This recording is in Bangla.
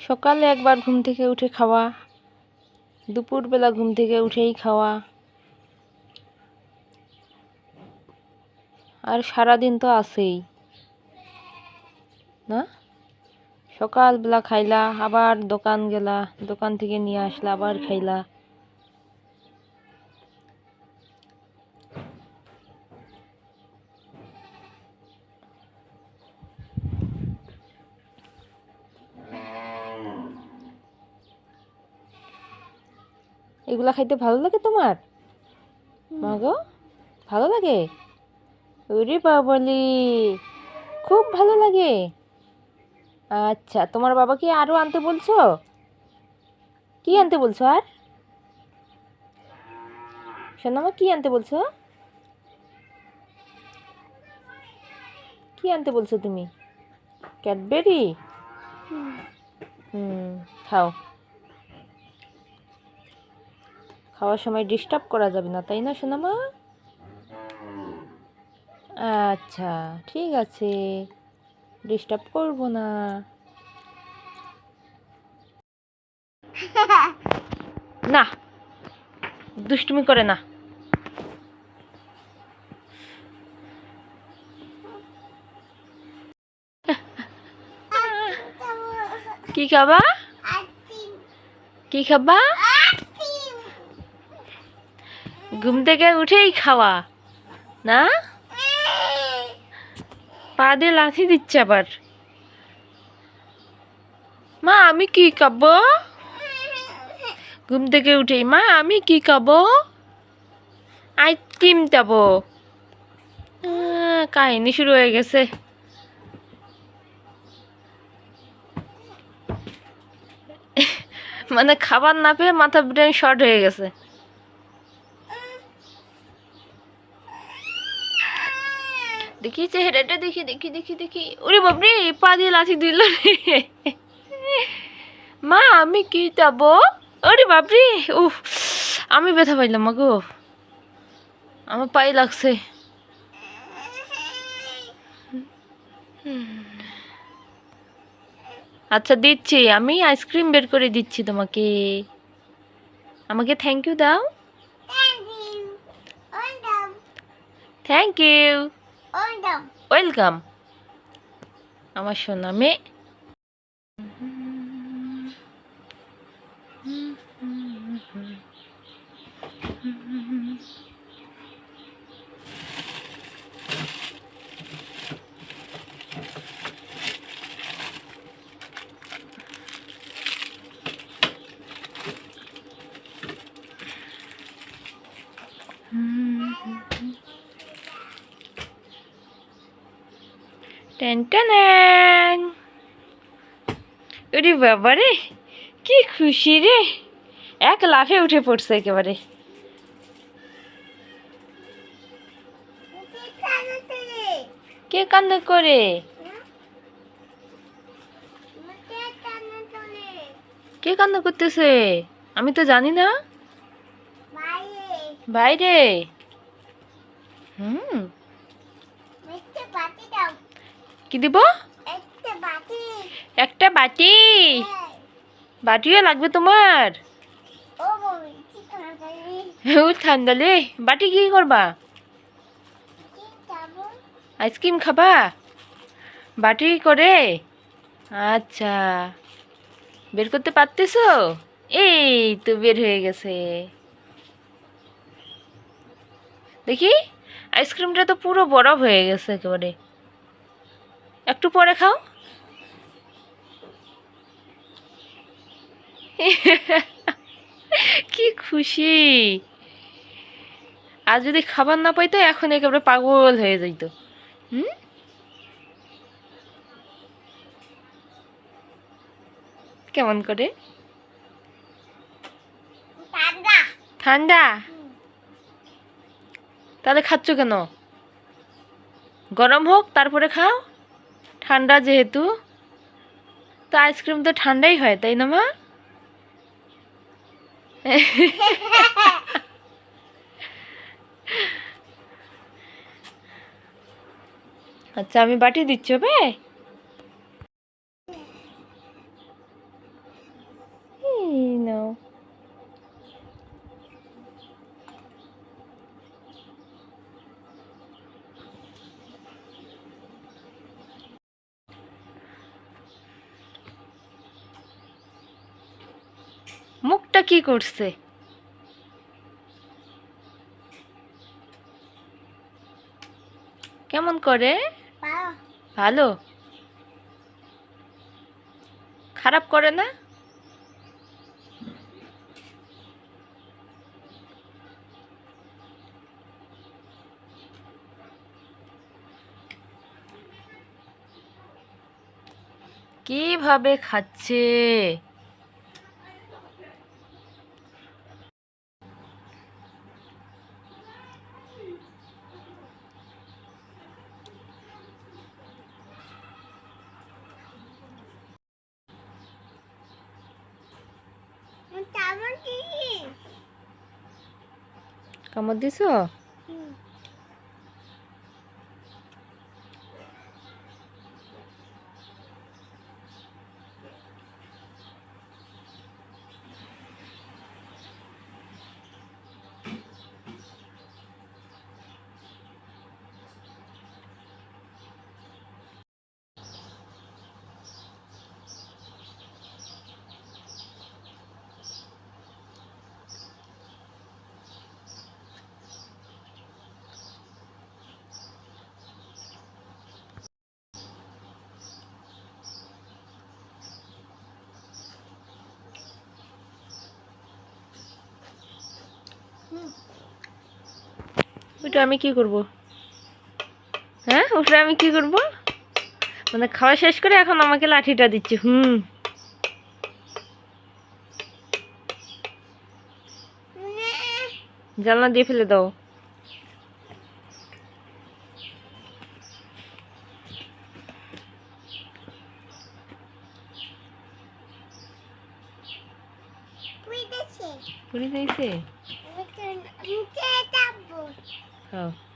সকালে একবার ঘুম থেকে উঠে খাওয়া, দুপুরবেলা ঘুম থেকে উঠেই খাওয়া। আর সারাদিন তো আছেই। না? সকালবেলা খাইলা, আবার দোকান গেলা, দোকান থেকে নিয়ে আসলা, আবার খাইলা। এগুলা খাইতে ভালো লাগে তোমার? মা গো ভালো লাগে? ওরে বাবলি খুব ভালো লাগে। আচ্ছা তোমার বাবা কি আরও আনতে বলছো? কি আনতে বলছো আর? সোনামা কি আনতে বলছো? কি আনতে বলছো তুমি? ক্যাডবেরি? হুম খাও। খাওয়ার সময় ডিস্টার্ব করা যাবে না তাই না সোনামা? আচ্ছা ঠিক আছে। ডিস্টার্ব করব না। না দুষ্টুমি করে না। কি খাবা? কি খাবা? ঘুম থেকে উঠেই খাওয়া, না? পা দিয়ে লাথি দিচ্ছে আবার। মা, আমি কি খাব? ঘুম থেকে উঠেই, মা, আমি কি খাব? আইসক্রিম যাব কাহিনী শুরু হয়ে গেছে। মানে খাবার না পেয়ে মাথা ব্রেন শর্ট হয়ে গেছে। দেখি চেহারাটা দেখি দেখি দেখি দেখি। ওরে বাবরে পা দিয়ে লাথি দিল মা আমি কি যাব? ওরে বাবরে উফ আমি ব্যথা পাইলাম মা গো। আমার পায়ে লাগছে। আচ্ছা দিচ্ছি। আমি আইসক্রিম বের করে দিচ্ছি তোমাকে। আমাকে থ্যাংক ইউ দাও। থ্যাংক ইউ ওয়েলকাম আমার সোনা টেন ওরে বাবা রে কি খুশি রে। এক লাফে উঠে পড়ছে একেবারে। কে কান্না করে? কে কান্না করতেছে? আমি তো জানি না। বাইরে। হুম। কি দিব? একটা বাটি। বাটিও লাগবে তোমার। ঠান্ডালে। বাটি কি করবা? আইসক্রিম খাবা? বাটি করে। আচ্ছা। বের করতে পারতেছো? এই তো বের হয়ে গেছে। দেখি আইসক্রিমটা তো পুরো বরফ হয়ে গেছে একেবারে। একটু পরে খাও। কি খুশি। আর যদি খাবার না পাইতো এখন একেবারে পাগল হয়ে যাইতো। হুম? কেমন করে? ঠান্ডা। তাহলে খাচ্ছ কেন? গরম হোক তারপরে খাও। ঠান্ডা যেহেতু, তো আইসক্রিম তো ঠান্ডাই হয়, তাই না মা? আচ্ছা আমি বাটি দিচ্ছি, হবে? ওটা কি করছে? কেমন করে? ভালো। খারাপ করে না? কীভাবে খাচ্ছে চামচ দিছি কামড় দিছ ওটা আমি কি করব? হ্যাঁ ওটা আমি কি করব? মানে খাওয়া শেষ করে এখন আমাকে লাঠিটা দিচ্ছে হুম। জানলা দিয়ে ফেলে দাও। পুরি দিয়েছে আমি তো আমি তো যাব খাও